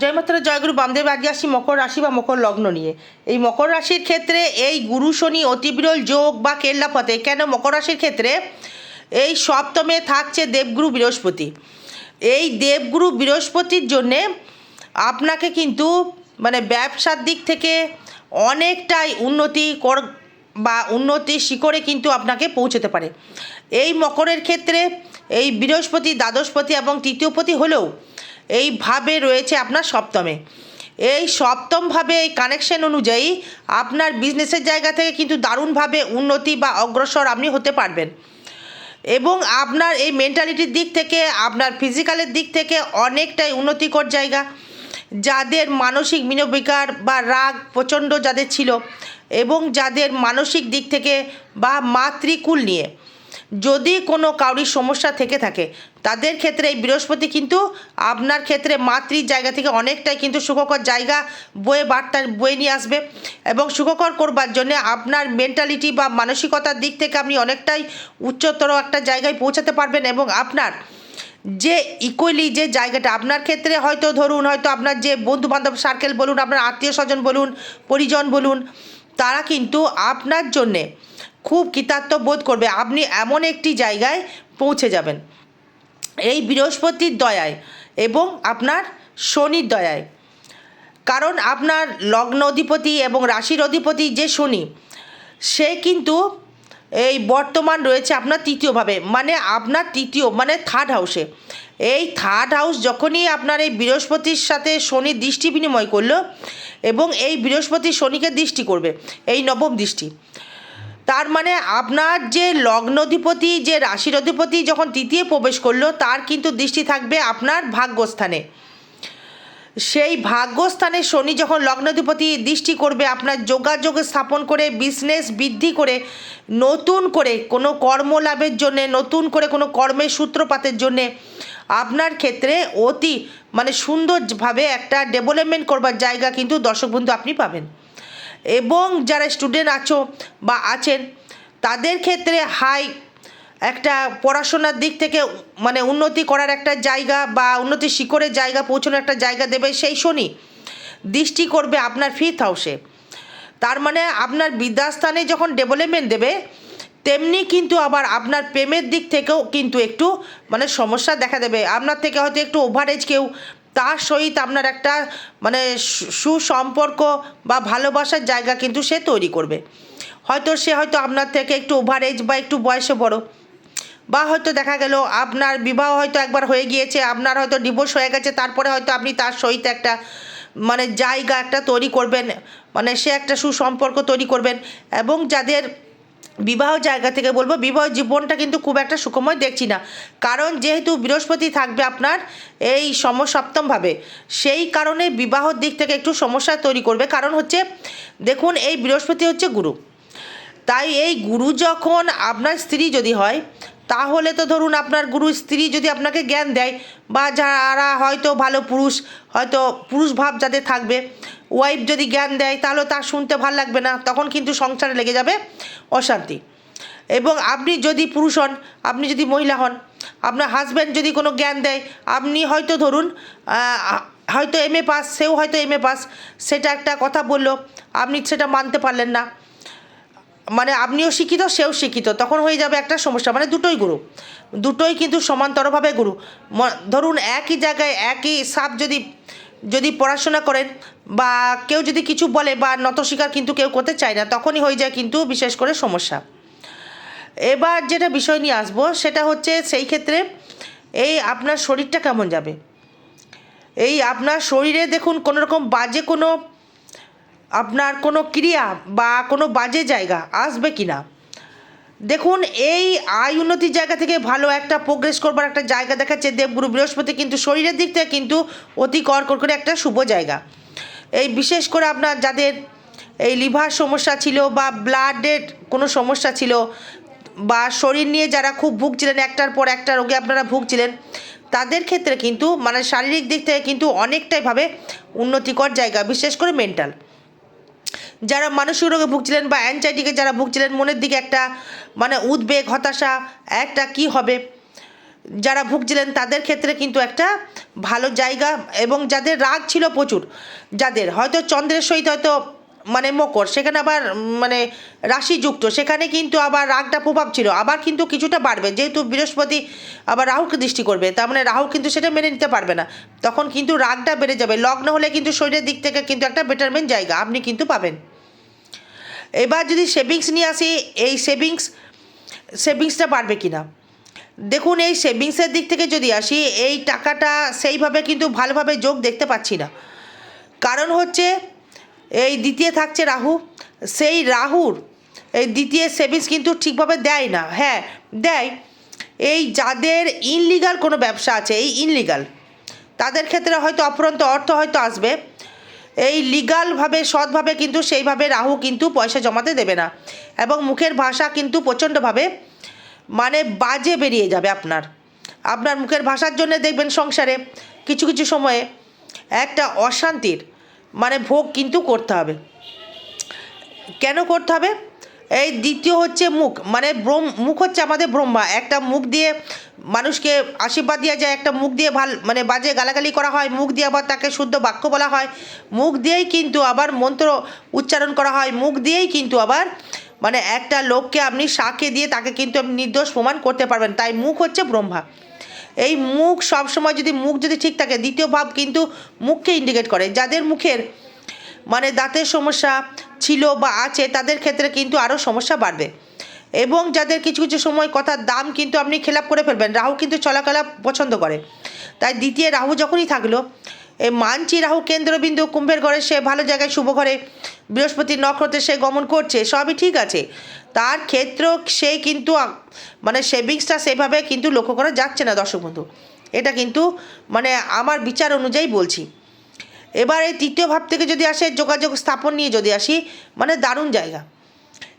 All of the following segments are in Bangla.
জয় মাতারা জয়গুরু বামদেব আজকে আসি মকর রাশি বা মকর লগ্ন নিয়ে। এই মকর রাশির ক্ষেত্রে এই গুরু শনি অতিবিরল যোগ বা কেল্লাপথে কেন মকর রাশির ক্ষেত্রে? এই সপ্তমে থাকছে দেবগুরু বৃহস্পতি। এই দেবগুরু বৃহস্পতির জন্যে আপনাকে কিন্তু মানে ব্যবসার দিক থেকে অনেকটাই উন্নতি কর বা উন্নতির শিখরে কিন্তু আপনাকে পৌঁছতে পারে। এই মকরের ক্ষেত্রে এই বৃহস্পতি, দ্বাদশপতি এবং তৃতীয়পতি হলেও এইভাবে রয়েছে আপনার সপ্তমে। এই সপ্তমভাবে এই কানেকশন অনুযায়ী আপনার বিজনেসের জায়গা থেকে কিন্তু দারুণভাবে উন্নতি বা অগ্রসর আপনি হতে পারবেন। এবং আপনার এই মেন্টালিটির দিক থেকে, আপনার ফিজিক্যালের দিক থেকে অনেকটাই উন্নতিকর জায়গা। যাদের মানসিক মিনবিকার বা রাগ প্রচণ্ড যাদের ছিল এবং যাদের মানসিক দিক থেকে বা মাতৃকুল নিয়ে যদি কোনো কাউরির সমস্যা থেকে থাকে, তাদের ক্ষেত্রে এই বৃহস্পতি কিন্তু আপনার ক্ষেত্রে মাতৃর জায়গা থেকে অনেকটাই কিন্তু সুখকর জায়গা বয়ে বার্তা, বয়ে নিয়ে আসবে এবং সুখকর করবার জন্য আপনার মেন্টালিটি বা মানসিকতার দিক থেকে আপনি অনেকটাই উচ্চতর একটা জায়গায় পৌঁছাতে পারবেন এবং আপনার যে ইকুয়ালি যে জায়গাটা, আপনার ক্ষেত্রে হয়তো ধরুন, হয়তো আপনার যে বন্ধু বান্ধব সার্কেল বলুন, আপনার আত্মীয় স্বজন বলুন, পরিজন বলুন, তারা কিন্তু আপনার জন্যে খুব বোধ করবে। আপনি এমন একটি জায়গায় পৌঁছে যাবেন। এই বৃহস্পতির দয়ায় এবং আপনার শনির দয়ায়। কারণ আপনার লগ্ন অধিপতি এবং রাশির অধিপতি যে শনি, সে কিন্তু এই বর্তমান রয়েছে আপনার তৃতীয়ভাবে মানে আপনার তৃতীয় মানে থার্ড হাউসে এই থার্ড হাউস যখনই আপনার এই বৃহস্পতির সাথে শনি দৃষ্টি বিনিময় করল এবং এই বৃহস্পতি শনিকে দৃষ্টি করবে, এই নবম দৃষ্টি। তার মানে আপনার যে লগ্নধিপতি, যে রাশির অধিপতি যখন তৃতীয় প্রবেশ করল, তার কিন্তু দৃষ্টি থাকবে আপনার ভাগ্যস্থানে। সেই ভাগ্যস্থানে শনি যখন লগ্নাধিপতি দৃষ্টি করবে, আপনার যোগাযোগ স্থাপন করে বিজনেস বৃদ্ধি করে, নতুন করে কোনো কর্ম লাভের জন্যে, নতুন করে কোনো কর্মের সূত্রপাতের জন্যে আপনার ক্ষেত্রে অতি মানে সুন্দরভাবে একটা ডেভেলপমেন্ট করবার জায়গা কিন্তু দর্শক বন্ধু আপনি পাবেন। এবং যারা স্টুডেন্ট আছো বা আছেন, তাদের ক্ষেত্রে হাই একটা পড়াশোনার দিক থেকে মানে উন্নতি করার একটা জায়গা বা উন্নতি শিখরের জায়গা পৌঁছানোর একটা জায়গা দেবে সেই শনি। দৃষ্টি করবে আপনার ফিফথ হাউসে তার মানে আপনার বিদ্যাস্থানে যখন ডেভেলপমেন্ট দেবে, তেমনি কিন্তু আবার আপনার প্রেমের দিক থেকেও কিন্তু একটু মানে সমস্যা দেখা দেবে। আপনার থেকে হয়তো একটু ওভারেজ কেউ তার সহিত আপনার একটা মানে সুসম্পর্ক বা ভালোবাসার জায়গা কিন্তু সে তৈরি করবে। হয়তো সে হয়তো আপনার থেকে একটু ওভারেজ বা একটু বয়সে বড়। বা হয়তো দেখা গেল আপনার বিবাহ হয়তো একবার হয়ে গিয়েছে, আপনার হয়তো ডিভোর্স হয়ে গেছে, তারপরে হয়তো আপনি তার সহিত একটা মানে জায়গা একটা তৈরি করবেন মানে সে একটা সুসম্পর্ক তৈরি করবেন এবং যাদের বিবাহ জায়গা থেকে বলব, বিবাহ জীবনটা কিন্তু খুব একটা সুখময় দেখছি না। কারণ যেহেতু বৃহস্পতি থাকবে আপনার এই সমসপ্তমভাবে, সেই কারণে বিবাহর দিক থেকে একটু সমস্যা তৈরি করবে। কারণ হচ্ছে, দেখুন, এই বৃহস্পতি হচ্ছে গুরু। তাই এই গুরু যখন আপনার স্ত্রী যদি হয়, তাহলে তো ধরুন আপনার গুরু স্ত্রী যদি আপনাকে জ্ঞান দেয়, বা যারা হয়তো ভালো পুরুষ, হয়তো পুরুষ ভাব যাদের থাকবে ওয়াইফ যদি জ্ঞান দেয়, তাহলে তার শুনতে ভালো লাগবে না, তখন কিন্তু সংসারে লেগে যাবে অশান্তি। এবং আপনি যদি পুরুষ হন, আপনি যদি মহিলা হন, আপনার হাজব্যান্ড যদি কোনো জ্ঞান দেয়, আপনি হয়তো ধরুন হয়তো এম এ পাস সেও হয়তো এম এ পাস সেটা একটা কথা বলল, আপনি সেটা মানতে পারলেন না। মানে আপনিও শিক্ষিত, সেও শিক্ষিত, তখন হয়ে যাবে একটা সমস্যা মানে দুটোই গুরু। দুটোই কিন্তু সমান্তরভাবে গুরু। ধরুন একই জায়গায় একই সাপ যদি যদি পড়াশোনা করেন বা কেউ যদি কিছু বলে বা নত স্বীকার কিন্তু কেউ করতে চায় না, তখনই হয়ে যায় কিন্তু বিশেষ করে সমস্যা। এবার যেটা বিষয় নিয়ে আসব, সেটা হচ্ছে সেই ক্ষেত্রে এই আপনার শরীরটা কেমন যাবে? এই আপনার শরীরে দেখুন কোনো রকম বাজে কোনো আপনার কোনো ক্রিয়া বা কোনো বাজে জায়গা আসবে কি না? দেখুন, এই আয় উন্নতির জায়গা থেকে ভালো একটা প্রোগ্রেস করবার একটা জায়গা দেখাচ্ছে দেবগুরু বৃহস্পতি, কিন্তু শরীরের দিক থেকে কিন্তু অতি কর করে একটা শুভ জায়গা। এই বিশেষ করে আপনার যাদের এই লিভার সমস্যা ছিল বা ব্লাডের কোনো সমস্যা ছিল বা শরীর নিয়ে যারা খুব ভুগছিলেন, একটার পর একটা রোগে আপনারা ভুগছিলেন, তাদের ক্ষেত্রে কিন্তু মানে শারীরিক দিক থেকে কিন্তু অনেকটাইভাবে উন্নতিকর জায়গা, বিশেষ করে মেন্টাল। যারা মানসিক রোগে ভুগছিলেন বা অ্যাংজাইটিকে যারা ভুগছিলেন, মনের দিকে একটা মানে উদ্বেগ, হতাশা, একটা কি হবে? যারা ভুগছিলেন তাদের ক্ষেত্রে কিন্তু একটা ভালো জায়গা এবং যাদের রাগ ছিল প্রচুর, যাদের, হয়তো চন্দ্রের সহিত হয়তো মানে মকর, সেখানে আবার মানে রাশিযুক্ত, সেখানে কিন্তু আবার রাগটা প্রভাব ছিল, আবার কিন্তু কিছুটা বাড়বে, যেহেতু বৃহস্পতি আবার রাহুকে দৃষ্টি করবে, তার মানে রাহু কিন্তু সেটা মেনে নিতে পারবে না, তখন কিন্তু রাগটা বেড়ে যাবে, লগ্ন হলে কিন্তু শরীরের দিক থেকে কিন্তু একটা বেটারমেন্ট জায়গা আপনি কিন্তু পাবেন। এবার যদি সেভিংস নিয়ে আসি, এই সেভিংস সেভিংসটা বাড়বে কি না দেখুন, এই সেভিংসের দিক থেকে যদি আসি, এই টাকাটা সেইভাবে কিন্তু ভালোভাবে যোগ দেখতে পাচ্ছি না। কারণ হচ্ছে, এই দ্বিতীয় থাকছে রাহু। সেই রাহুর, এই দ্বিতীয় সেভিংস কিন্তু ঠিকভাবে দেয় না। হ্যাঁ দেয়। এই যাদের ইনলিগাল কোনো ব্যবসা আছে, এই ইনলিগাল তাদের ক্ষেত্রে হয়তো অফুরন্ত অর্থ হয়তো আসবে। এই লিগালভাবে সৎভাবে কিন্তু সেইভাবে রাহু কিন্তু পয়সা জমাতে দেবে না। এবং মুখের ভাষা কিন্তু প্রচণ্ডভাবে মানে বাজে বেরিয়ে যাবে আপনার। আপনার মুখের ভাষার জন্য দেখবেন সংসারে কিছু কিছু সময়ে একটা অশান্তির মানে ভোগ কিন্তু করতে হবে। কেন করতে হবে? এই দ্বিতীয় হচ্ছে মুখ মানে ব্রহ্ম, মুখ হচ্ছে আমাদের ব্রহ্মা। একটা মুখ দিয়ে মানুষকে আশীর্বাদ দেওয়া যায়, একটা মুখ দিয়ে ভালো মানে বাজে গালাগালি করা হয়, মুখ দিয়ে আবার তাকে শুদ্ধ বাক্য বলা হয়। মুখ দিয়েই কিন্তু আবার মন্ত্র উচ্চারণ করা হয়, মুখ দিয়েই কিন্তু আবার মানে একটা লোককে আপনি সাকে দিয়ে তাকে কিন্তু আপনি নির্দোষ প্রমাণ করতে পারবেন। তাই মুখ হচ্ছে ব্রহ্মা। এই মুখ সবসময় যদি মুখ যদি ঠিক থাকে, দ্বিতীয় ভাব কিন্তু মুখকে ইন্ডিকেট করে। যাদের মুখের মানে দাঁতের সমস্যা ছিল বা আছে, তাদের ক্ষেত্রে কিন্তু আরও সমস্যা বাড়বে। এবং যাদের কিছু কিছু সময় কথার দাম কিন্তু আপনি খেলাপ করে ফেলবেন। রাহু কিন্তু চলাকলা পছন্দ করে। তাই দ্বিতীয় রাহু যখনই থাকল, এই মানছি রাহু কেন্দ্রবিন্দু, কুম্ভের ঘরে সে ভালো জায়গায়, শুভ ঘরে বৃহস্পতির নক্ষত্রে সে গমন করছে, সবই ঠিক আছে। তার ক্ষেত্র সে কিন্তু মানে সেভিংসটা সেভাবে কিন্তু লক্ষ্য করা যাচ্ছে না, দর্শক বন্ধু। এটা কিন্তু মানে আমার বিচার অনুযায়ী বলছি। এবার এই তৃতীয় ভাব থেকে যদি আসে, যোগাযোগ স্থাপন নিয়ে যদি আসি মানে দারুণ জায়গা।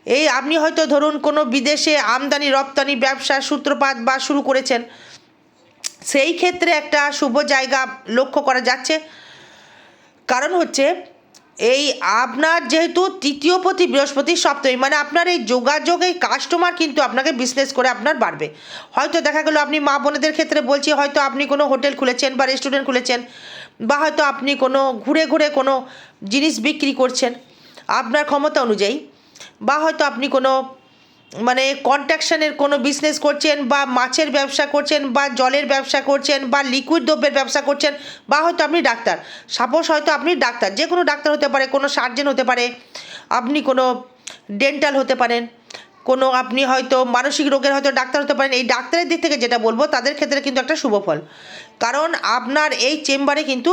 এই আপনি হয়তো ধরুন কোনো বিদেশে আমদানি, রপ্তানি, ব্যবসা, সূত্রপাত বা শুরু করেছেন। সেই ক্ষেত্রে একটা শুভ জায়গা লক্ষ্য করা যাচ্ছে। কারণ হচ্ছে এই আপনার যেহেতু তৃতীয় প্রতি বৃহস্পতি সপ্তমী মানে আপনার এই যোগাযোগ, এই কাস্টমার কিন্তু আপনাকে বিজনেস করে আপনার বাড়বে। হয়তো দেখা গেলো আপনি মা বোনেদের ক্ষেত্রে বলছি, হয়তো আপনি কোনো হোটেল খুলেছেন বা রেস্টুরেন্ট খুলেছেন বা হয়তো আপনি কোনো ঘুরে ঘুরে কোনো জিনিস বিক্রি করছেন আপনার ক্ষমতা অনুযায়ী, বা হয়তো আপনি কোনো মানে কন্ট্রাকশনের কোনো বিজনেস করছেন বা মাছের ব্যবসা করছেন বা জলের ব্যবসা করছেন বা লিকুইড দ্রব্যের ব্যবসা করছেন বা হয়তো আপনি ডাক্তার। সাপোজ হয়তো আপনি ডাক্তার, যে কোনো ডাক্তার হতে পারে, কোনো সার্জেন হতে পারে, আপনি কোনো ডেন্টাল হতে পারেন, কোনো আপনি হয়তো মানসিক রোগের হয়তো ডাক্তার হতে পারেন, এই ডাক্তারের দিক থেকে যেটা বলব, তাদের ক্ষেত্রে কিন্তু একটা শুভ ফল। কারণ আপনার এই চেম্বারে কিন্তু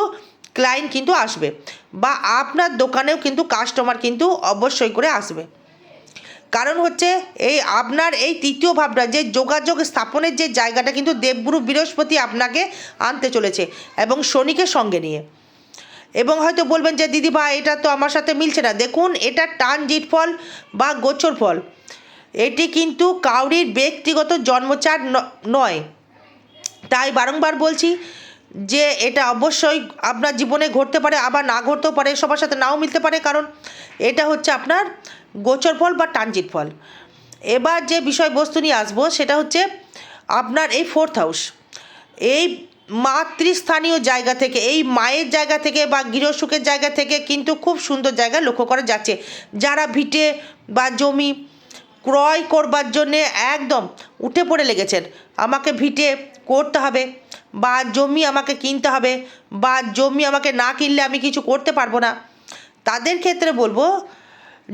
ক্লায়েন্ট কিন্তু আসবে বা আপনার দোকানেও কিন্তু কাস্টমার কিন্তু অবশ্যই করে আসবে। কারণ হচ্ছে এই আপনার এই তৃতীয় ভাবনা যে যোগাযোগ স্থাপনের যে জায়গাটা কিন্তু দেবগুরু বৃহস্পতি আপনাকে আনতে চলেছে এবং শনিকে সঙ্গে নিয়ে। এবং হয়তো বলবেন যে দিদি ভাই, এটা তো আমার সাথে মিলছে না। দেখুন, এটা টানজিট ফল বা গোচর ফল। এটি কিন্তু কাউরির ব্যক্তিগত জন্মচার নয়। তাই বারংবার বলছি যে এটা অবশ্যই আপনার জীবনে ঘটতে পারে, আবার না ঘটতেও পারে, সবার সাথে নাও মিলতে পারে, কারণ এটা হচ্ছে আপনার গোচর ফল বা ট্রানজিট ফল। এবার যে বিষয়বস্তু নিয়ে আসব, সেটা হচ্ছে আপনার এই ফোর্থ হাউস এই মাতৃস্থানীয় জায়গা থেকে, এই মায়ের জায়গা থেকে বা গৃহসুখের জায়গা থেকে কিন্তু খুব সুন্দর জায়গা লক্ষ্য করা যাচ্ছে। যারা ভিটে বা জমি ক্রয় করবার জন্যে একদম উঠে পড়ে লেগেছেন, আমাকে ভিটে করতে হবে। বা জমি আমাকে কিনতে হবে, বা জমি আমাকে না কিনলে আমি কিছু করতে পারব না। তাদের ক্ষেত্রে বলব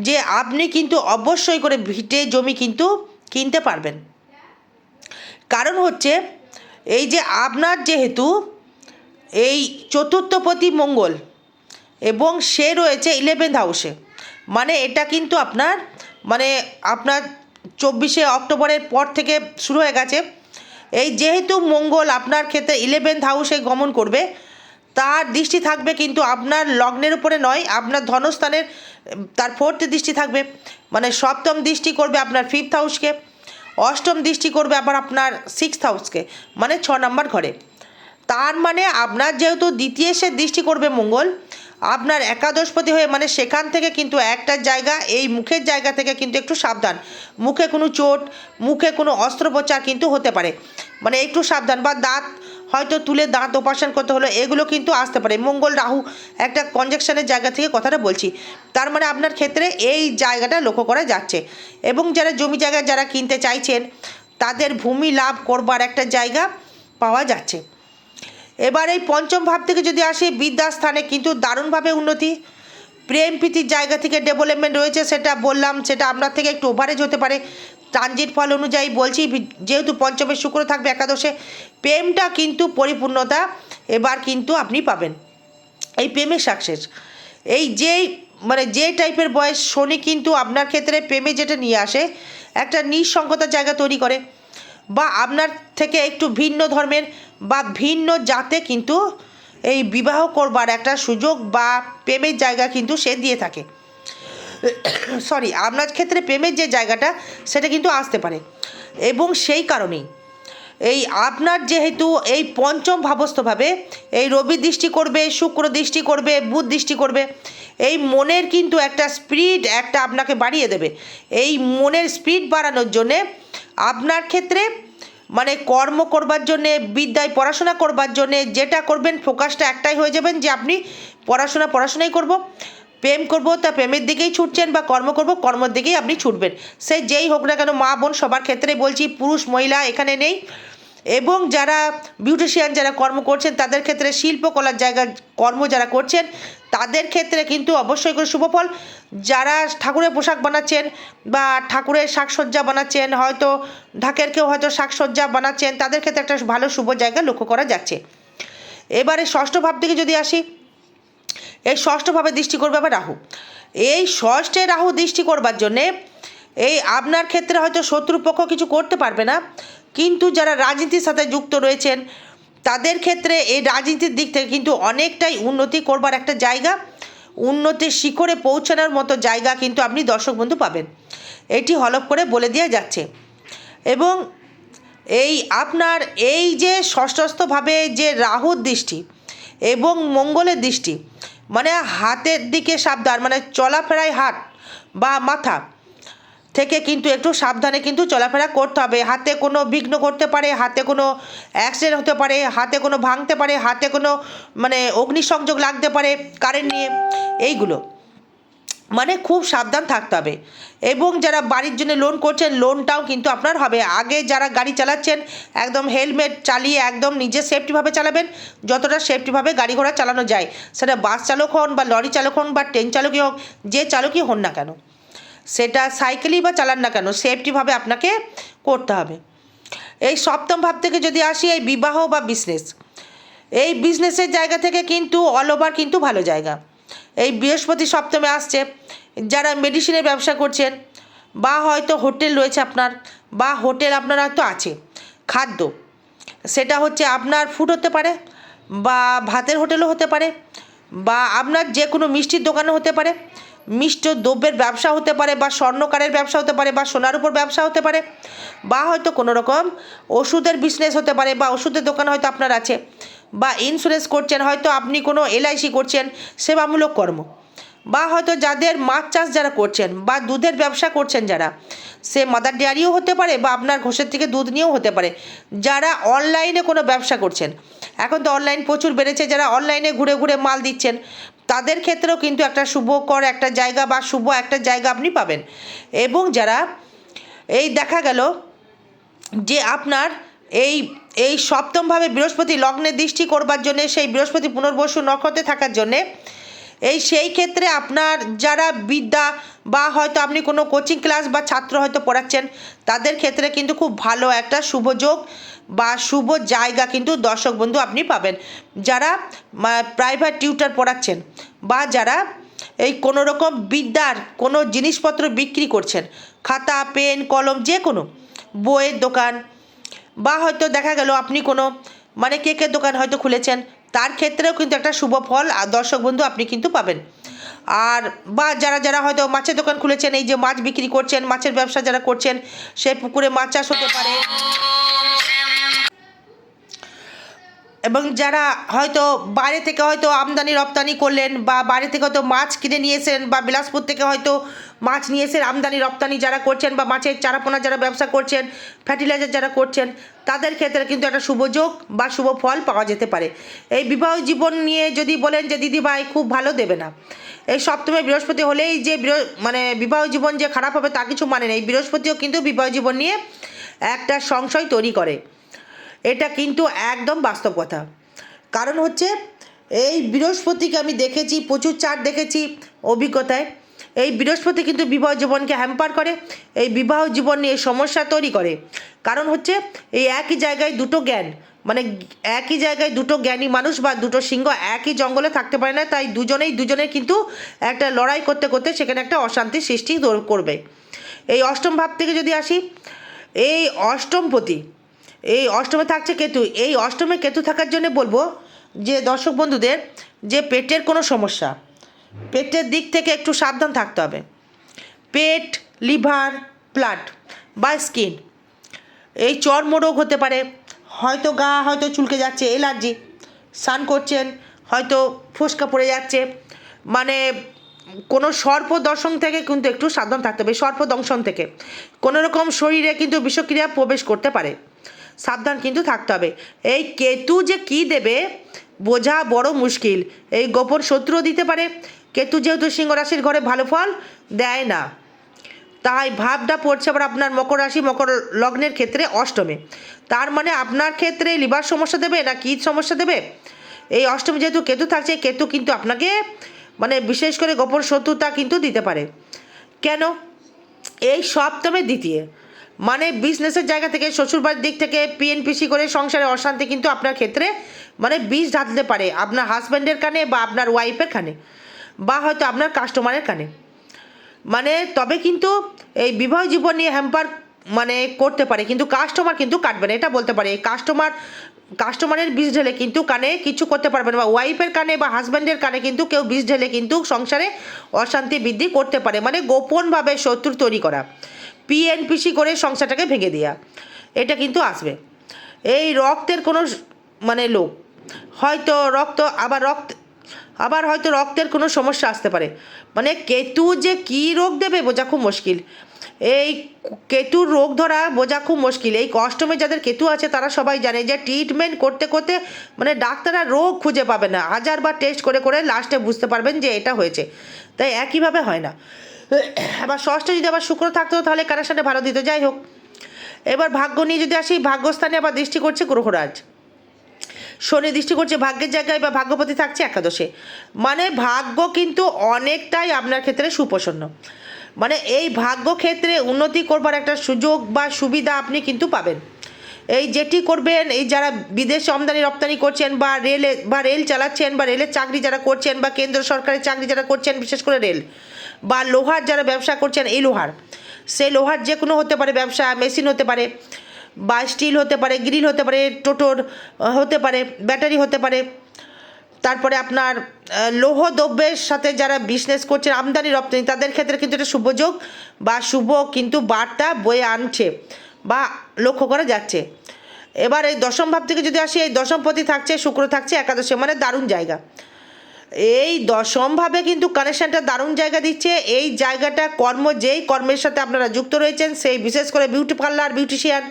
যে, আপনি কিন্তু অবশ্যই করে ভিটে জমি কিন্তু কিনতে পারবেন। কারণ হচ্ছে, এই যে আপনার যেহেতু এই চতুর্থপতি মঙ্গল এবং সে রয়েছে ইলেভেন্থ হাউসে মানে এটা কিন্তু আপনার মানে আপনার চব্বিশে অক্টোবরের পর থেকে শুরু হয়ে গেছে। এই যেহেতু মঙ্গল আপনার ক্ষেত্রে ইলেভেন্থ হাউসে গমন করবে, তার দৃষ্টি থাকবে কিন্তু আপনার লগ্নের উপরে নয়, আপনার ধনস্থানের, তার ফোর্থ দৃষ্টি থাকবে। মানে সপ্তম দৃষ্টি করবে আপনার ফিফথ হাউসকে অষ্টম দৃষ্টি করবে আবার আপনার সিক্সথ হাউসকে মানে ছ নম্বর ঘরে। তার মানে আপনার যেহেতু দ্বিতীয় সে দৃষ্টি করবে মঙ্গল আপনার একাদশপতি হয়ে মানে সেখান থেকে কিন্তু একটা জায়গা, এই মুখের জায়গা থেকে কিন্তু একটু সাবধান। মুখে কোনো চোট, মুখে কোনো অস্ত্রোপচার কিন্তু হতে পারে। মানে একটু সাবধান, বা দাঁত, হয়তো তুলে দাঁত অপারেশন করতে হলো এগুলো কিন্তু আসতে পারে। মঙ্গল রাহু একটা কনজেকশনের জায়গা থেকে কথাটা বলছি। তার মানে আপনার ক্ষেত্রে এই জায়গাটা লক্ষ্য করা যাচ্ছে। এবং যারা জমি জায়গা যারা কিনতে চাইছেন, তাদের ভূমি লাভ করবার একটা জায়গা পাওয়া যাচ্ছে। এবার এই পঞ্চম ভাব থেকে যদি আসি বিদ্যাস্থানে কিন্তু দারুণভাবে উন্নতি। প্রেম প্রীতির জায়গা থেকে ডেভেলপমেন্ট রয়েছে, সেটা বললাম, সেটা আপনার থেকে একটু ওভারেজ হতে পারে। ট্রানজিট ফল অনুযায়ী বলছি, যেহেতু পঞ্চমের শুক্র থাকবে একাদশে, প্রেমটা কিন্তু পরিপূর্ণতা এবার কিন্তু আপনি পাবেন। এই প্রেমের সাকসেস এই যেই মানে যে টাইপের বয়স শনি কিন্তু আপনার ক্ষেত্রে প্রেমে যেটা নিয়ে আসে, একটা নিঃসঙ্গতার জায়গা তৈরি করে। বা আপনার থেকে একটু ভিন্ন ধর্মের বা ভিন্ন জাতে কিন্তু এই বিবাহ করবার একটা সুযোগ বা প্রেমের জায়গা কিন্তু সে দিয়ে থাকে। সরি, আপনার ক্ষেত্রে প্রেমের যে জায়গাটা, সেটা কিন্তু আসতে পারে। এবং সেই কারণেই এই আপনার যেহেতু এই পঞ্চম ভাবস্থভাবে এই রবি দৃষ্টি করবে, শুক্র দৃষ্টি করবে, বুধ দৃষ্টি করবে, এই মনের কিন্তু একটা স্পিড একটা আপনাকে বাড়িয়ে দেবে। এই মনের স্পিড বাড়ানোর জন্যে আপনার ক্ষেত্রে মানে কর্ম করবার জন্যে, বিদ্যায় পড়াশোনা করবার জন্যে যেটা করবেন, ফোকাসটা একটাই হয়ে যাবেন যে আপনি পড়াশোনা পড়াশোনাই করব। প্রেম করব, তা প্রেমের দিকেই ছুটছেন বা কর্ম করব, কর্মের দিকেই আপনি ছুটবেন। সে যেই হোক না কেন, মা বোন সবার ক্ষেত্রে বলছি, পুরুষ, মহিলা এখানে নেই। এবং যারা বিউটিশিয়ান যারা কর্ম করছেন, তাদের ক্ষেত্রে শিল্পকলার জায়গা কর্ম যারা করছেন, তাদের ক্ষেত্রে কিন্তু অবশ্যই করে শুভফল যারা ঠাকুরের পোশাক বানাচ্ছেন বা ঠাকুরের শাকসজ্জা বানাচ্ছেন, হয়তো ঢাকের কেউ হয়তো শাকসজ্জা বানাচ্ছেন, তাদের ক্ষেত্রে একটা ভালো শুভ জায়গা লক্ষ্য করা যাচ্ছে। এবারে ষষ্ঠ ভাব থেকে যদি আসি, এই ষষ্ঠভাবে দৃষ্টি করবে আবার রাহু। এই ষষ্ঠে রাহু দৃষ্টি করবার জন্যে, এই আপনার ক্ষেত্রে হয়তো শত্রুপক্ষ কিছু করতে পারবে না। কিন্তু যারা রাজনীতির সাথে যুক্ত রয়েছেন, তাদের ক্ষেত্রে এই রাজনীতির দিক থেকে কিন্তু অনেকটাই উন্নতি করবার একটা জায়গা, উন্নতির শিখরে পৌঁছানোর মতো জায়গা কিন্তু আপনি দর্শক বন্ধু পাবেন। এটি হলপ করে বলে দেওয়া যাচ্ছে। এবং এই আপনার এই যে ষষ্ঠস্থভাবে যে রাহুর দৃষ্টি এবং মঙ্গলের দৃষ্টি মানে হাতের দিকে সাবধান মানে চলাফেরায় হাত বা মাথা থেকে কিন্তু একটু সাবধানে কিন্তু চলাফেরা করতে হবে। হাতে কোনো বিঘ্ন করতে পারে, হাতে কোনো অ্যাক্সিডেন্ট হতে পারে, হাতে কোনো ভাঙতে পারে, হাতে কোনো মানে অগ্নিসংযোগ লাগতে পারে কারেন্ট নিয়ে, এইগুলো। মানে খুব সাবধান থাকতে হবে। এবং যারা বাড়ির জন্য লোন করছেন লোনটাও কিন্তু আপনার হবে। আগে যারা গাড়ি চালাচ্ছেন, একদম হেলমেট চালিয়ে একদম নিজে সেফটিভাবে চালাবেন, যতটা সেফটিভাবে গাড়ি ঘোড়া চালানো যায়। সেটা বাস চালক হন বা লরি চালক হন বা ট্রেন চালকই হোক, যে চালকই হন না কেন। সেটা সাইকেলই বা চালান না কেন সেফটিভাবে আপনাকে করতে হবে। এই সপ্তম ভাব থেকে যদি আসি, এই বিবাহ বা বিজনেস এই বিজনেসের জায়গা থেকে কিন্তু অল ওভার কিন্তু ভালো জায়গা। এই বৃহস্পতি সপ্তমে আসছে, যারা মেডিসিনের ব্যবসা করছেন, বা হয়তো হোটেল রয়েছে আপনার, বা হোটেল আপনার হয়তো আছে, খাদ্য, সেটা হচ্ছে আপনার ফুড হতে পারে, বা ভাতের হোটেলও হতে পারে, বা আপনার যে কোনো মিষ্টির দোকানও হতে পারে মিষ্ট দ্রব্যের ব্যবসা হতে পারে বা স্বর্ণকারের ব্যবসা হতে পারে বা সোনার উপর ব্যবসা হতে পারে বা হয়তো কোনো রকম ওষুধের বিজনেস হতে পারে বা ওষুধের দোকান হয়তো আপনার আছে বা ইন্স্যুরেন্স করছেন, হয়তো আপনি কোনো এলআইসি করছেন, সেবামূলক কর্ম। বা হয়তো যাদের মাছ চাষ যারা করছেন বা দুধের ব্যবসা করছেন যারা, সে মাদার ডেয়ারিও হতে পারে বা আপনার ঘোষের থেকে দুধ নিয়েও হতে পারে। যারা অনলাইনে কোনো ব্যবসা করছেন, এখন তো অনলাইন প্রচুর বেড়েছে, যারা অনলাইনে ঘুরে ঘুরে মাল দিচ্ছেন তাদের ক্ষেত্রেও কিন্তু একটা শুভকর একটা জায়গা বা শুভ একটা জায়গা আপনি পাবেন। এবং যারা এই দেখা গেল যে আপনার এই এই সপ্তমভাবে বৃহস্পতি লগ্নে দৃষ্টি করবার জন্যে, সেই বৃহস্পতি পুনর্বসু নক্ষত্রে থাকার জন্যে এই সেই ক্ষেত্রে আপনার যারা বিদ্যা বা হয়তো আপনি কোনো কোচিং ক্লাস বা ছাত্র হয়তো পড়াচ্ছেন, তাদের ক্ষেত্রে কিন্তু খুব ভালো একটা শুভ যোগ বা শুভ জায়গা কিন্তু দর্শক বন্ধু আপনি পাবেন। যারা প্রাইভেট টিউটার পড়াচ্ছেন বা যারা এই কোনো রকম বিদ্যার কোনো জিনিসপত্র বিক্রি করছেন, খাতা, পেন, কলম যে কোনো বইয়ের দোকান বা হয়তো দেখা গেল আপনি কোনো মানে কেকের দোকান হয়তো খুলেছেন তার ক্ষেত্রেও কিন্তু একটা শুভ ফল দর্শক বন্ধু আপনি কিন্তু পাবেন। আর বা যারা যারা হয়তো মাছের দোকান খুলেছেন, এই যে মাছ বিক্রি করছেন, মাছের ব্যবসা যারা করছেন সেই পুকুরে মাছ চাষ হতে পারে। এবং যারা হয়তো বাইরে থেকে হয়তো আমদানি, রপ্তানি করলেন, বা বাইরে থেকে হয়তো মাছ কিনে নিয়ে এসেন বা বিলাসপুর থেকে হয়তো মাছ নিয়ে এসে আমদানি, রপ্তানি যারা করছেন, বা মাছের চারাপোনা যারা ব্যবসা করছেন ফার্টিলাইজার যারা করছেন তাদের ক্ষেত্রে কিন্তু একটা শুভযোগ বা শুভ ফল পাওয়া যেতে পারে। এই বিবাহ জীবন নিয়ে যদি বলেন যে, দিদি ভাই, খুব ভালো দেবে না। এই সপ্তমে বৃহস্পতি হলেই যে মানে বিবাহ জীবন যে খারাপ হবে তা কিছু মানে নেই। বৃহস্পতিও কিন্তু বিবাহ জীবন নিয়ে একটা সংশয় তৈরি করে। এটা কিন্তু একদম বাস্তব কথা। কারণ হচ্ছে, এই বৃহস্পতিকে আমি দেখেছি, প্রচুর চার দেখেছি অভিজ্ঞতায়। এই বৃহস্পতি কিন্তু বিবাহ জীবনকে হ্যাম্পার করে, এই বিবাহ জীবন নিয়ে সমস্যা তৈরি করে। কারণ হচ্ছে, এই একই জায়গায় দুটো জ্ঞান মানে একই জায়গায় দুটো জ্ঞানী মানুষ বা দুটো সিংহ একই জঙ্গলে থাকতে পারে না, তাই দুজনেই, দুজনের কিন্তু একটা লড়াই করতে করতে সেখানে একটা অশান্তির সৃষ্টি করবে। এই অষ্টম ভাব থেকে যদি আসি, এই অষ্টমপতি এই অষ্টমে থাকছে কেতু, এই অষ্টমে কেতু থাকার জন্য বলব যে দর্শক বন্ধুদের, যে পেটের কোনো সমস্যা পেটের দিক থেকে একটু সাবধান থাকতে হবে। পেট, লিভার, ব্লাড বা স্কিন। এই চর্মরোগ হতে পারে। হয়তো গা, হয়তো চুলকে যাচ্ছে, এলার্জি। স্নান করছেন, হয়তো ফোসকা পড়ে যাচ্ছে। মানে কোনো সর্প দর্শন থেকে কিন্তু একটু সাবধান থাকতে হবে সর্প দংশন থেকে। কোনো রকম শরীরে কিন্তু বিষক্রিয়া প্রবেশ করতে পারে। সাবধান কিন্তু থাকতে হবে। এই কেতু যে কি দেবে বোঝা বড় মুশকিল। এই গোপন শত্রুও দিতে পারে। কেতু যেহেতু সিংহ রাশির ঘরে ভালো ফল দেয় না, তাই ভাবটা পড়ছে আবার আপনার মকর রাশি, মকর লগ্নের ক্ষেত্রে অষ্টমে। তার মানে আপনার ক্ষেত্রে লিভার সমস্যা দেবে না কী সমস্যা দেবে? এই অষ্টমে যেহেতু কেতু থাকছে, কেতু কিন্তু আপনাকে মানে বিশেষ করে গোপন শত্রুতা কিন্তু দিতে পারে। কেন? এই সপ্তমে দ্বিতীয়। মানে বিজনেসের জায়গা থেকে, শ্বশুরবাড়ির দিক থেকে, পিএনপিসি করে সংসারে অশান্তি কিন্তু আপনার ক্ষেত্রে মানে বীজ ঢালতে পারে আপনার হাজব্যান্ডের কানে বা আপনার ওয়াইফের কানে। বা হয়তো আপনার কাস্টমারের কানে। মানে তবে কিন্তু এই বিবাহ জীবন নিয়ে হ্যাম্পার মানে করতে পারে, কিন্তু কাস্টমার কিন্তু কাটবে না, এটা বলতে পারে। কাস্টমার কাস্টমারের বিষ ঢেলে কিন্তু কানে কিছু করতে পারবে না, বা ওয়াইফের কানে বা হাজব্যান্ডের কানে কিন্তু কেউ বিষ ঢেলে কিন্তু সংসারে অশান্তি বৃদ্ধি করতে পারে। মানে গোপনভাবে শত্রু তৈরি করা পিএনপিসি করে সংসারটাকে ভেঙে দেওয়া এটা কিন্তু আসবে। এই রক্তের কোনো মানে লোক হয়তো রক্ত, আবার রক্ত আবার হয়তো রক্তের কোনো সমস্যা আসতে পারে। মানে কেতু যে কী রোগ দেবে বোঝা খুব মুশকিল। এই কেতুর রোগ ধরা বোঝা খুব মুশকিল। এই অষ্টমে যাদের কেতু আছে তারা সবাই জানে যে ট্রিটমেন্ট করতে করতে মানে ডাক্তাররা রোগ খুঁজে পাবে না। হাজারবার টেস্ট করে করে লাস্টে বুঝতে পারবেন যে এটা হয়েছে। তাই একইভাবে হয় না। আবার ষষ্ঠে যদি আবার শুক্র থাকতো তাহলে কানেকশানটা ভালো দিত? যাই হোক। এবার ভাগ্য নিয়ে যদি আসি, ভাগ্যস্থানে আবার দৃষ্টি করছে গ্রহরাজ। শনি দৃষ্টি করছে, ভাগ্যের জায়গায় বা ভাগ্যপতি থাকছে একাদশে। মানে ভাগ্য কিন্তু অনেকটাই আপনার ক্ষেত্রে সুপ্রসন্ন। মানে এই ভাগ্য ক্ষেত্রে উন্নতি করবার একটা সুযোগ বা সুবিধা আপনি কিন্তু পাবেন। এই যেটি করবেন, এই যারা বিদেশ আমদানি, রপ্তানি করছেন বা রেলে, বা রেল চালাচ্ছেন বা রেলের চাকরি যারা করছেন বা কেন্দ্র সরকারের চাকরি যারা করছেন, বিশেষ করে রেল বা লোহার যারা ব্যবসা করছেন, এই লোহার। সেই লোহার যে কোনো হতে পারে ব্যবসা, মেশিন হতে পারে। বা স্টিল হতে পারে, গ্রিল হতে পারে, টোটোর হতে পারে, ব্যাটারি হতে পারে। তারপরে আপনার লৌহ দ্রব্যের সাথে যারা বিজনেস করছেন, আমদানি, রপ্তানি, তাদের ক্ষেত্রে কিন্তু এটা শুভযোগ বা শুভ কিন্তু বার্তা বয়ে আনছে বা লক্ষ্য করা যাচ্ছে। এবার এই দশম ভাব থেকে যদি আসি, এই দশমপতি থাকছে, শুক্র থাকছে, একাদশে মানে দারুণ জায়গা। এই দশমভাবে কিন্তু কানেকশানটা দারুণ জায়গা দিচ্ছে। এই জায়গাটা কর্ম, যেই কর্মের সাথে আপনারা যুক্ত রয়েছেন, সেই বিশেষ করে বিউটি পার্লার বিউটিশিয়ান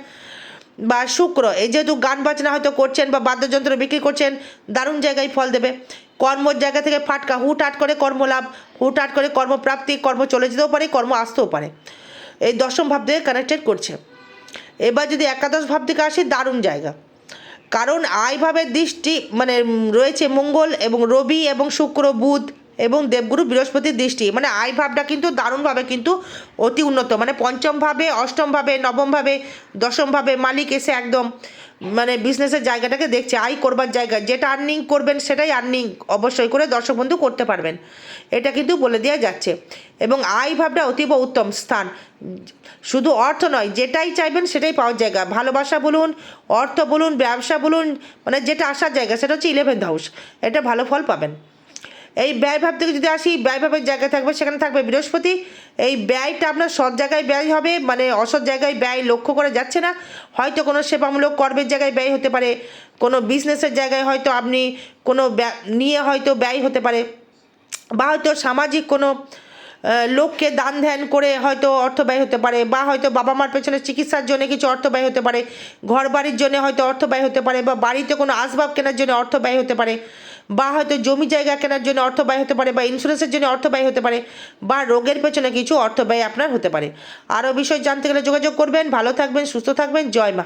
বা শুক্র, এই যেহেতু গান বাজনা হয়তো করছেন বা বাদ্যযন্ত্র বিক্রি করছেন, দারুণ জায়গায় ফল দেবে। কর্মর জায়গা থেকে ফাটকা, হুটহাট করে কর্মলাভ, হুটহাট করে কর্মপ্রাপ্তি, কর্ম চলে যেতেও পারে, কর্ম আসতেও পারে। এই দশম ভাব থেকে কানেক্টেড করছে। এবার যদি একাদশ ভাব থেকে আসি, দারুণ জায়গা। কারণ আয়ভাবের দৃষ্টি মানে রয়েছে মঙ্গল এবং রবি এবং শুক্র, বুধ। এবং দেবগুরু বৃহস্পতির দৃষ্টি। মানে আয় ভাবটা কিন্তু দারুণভাবে কিন্তু অতি উন্নত। মানে পঞ্চমভাবে অষ্টমভাবে নবমভাবে ভাবে, নবম ভাবে, দশম ভাবে মালিক এসে একদম মানে বিজনেসের জায়গাটাকে দেখছে, আয় করবার জায়গা। যেটা আর্নিং করবেন সেটাই আর্নিং অবশ্যই করে দর্শক বন্ধু করতে পারবেন। এটা কিন্তু বলে দেওয়া যাচ্ছে। এবং আয় ভাবটা অতীব উত্তম স্থান। শুধু অর্থ নয়, যেটাই চাইবেন সেটাই পাওয়ার জায়গা। ভালোবাসা বলুন, অর্থ বলুন, ব্যবসা বলুন মানে যেটা আসার জায়গা, সেটা হচ্ছে ইলেভেন্থ হাউস এটা ভালো ফল পাবেন। এই ব্যয়ভাব থেকে যদি আসি ব্যয়ভাবের জায়গায় থাকবে, সেখানে থাকবে বৃহস্পতি। এই ব্যয়টা আপনার সৎ জায়গায় ব্যয় হবে মানে অসৎ জায়গায় ব্যয় লক্ষ্য করে যাচ্ছে না। হয়তো কোনো সেবামূলক কর্মের জায়গায় ব্যয় হতে পারে, কোনো বিজনেসের জায়গায় হয়তো আপনি কোনো নিয়ে হয়তো ব্যয় হতে পারে, বা হয়তো সামাজিক কোনো লোককে দান ধ্যান করে হয়তো অর্থ ব্যয় হতে পারে, বা হয়তো বাবা মার পেছনে চিকিৎসার জন্য কিছু অর্থ ব্যয় হতে পারে ঘর বাড়ির জন্য হয়তো অর্থ ব্যয় হতে পারে, বা বাড়িতে কোনো আসবাব কেনার জন্য অর্থ ব্যয় হতে পারে। বা হয়তো জমি জায়গা কেনার জন্য অর্থ ব্যয় হতে পারে বা ইন্স্যুরেন্সের জন্য অর্থ ব্যয় হতে পারে বা রোগের পেছনে কিছু অর্থ ব্যয় আপনার হতে পারে। আরও বিষয় জানতে গেলে যোগাযোগ করবেন। ভালো থাকবেন, সুস্থ থাকবেন। জয় মা।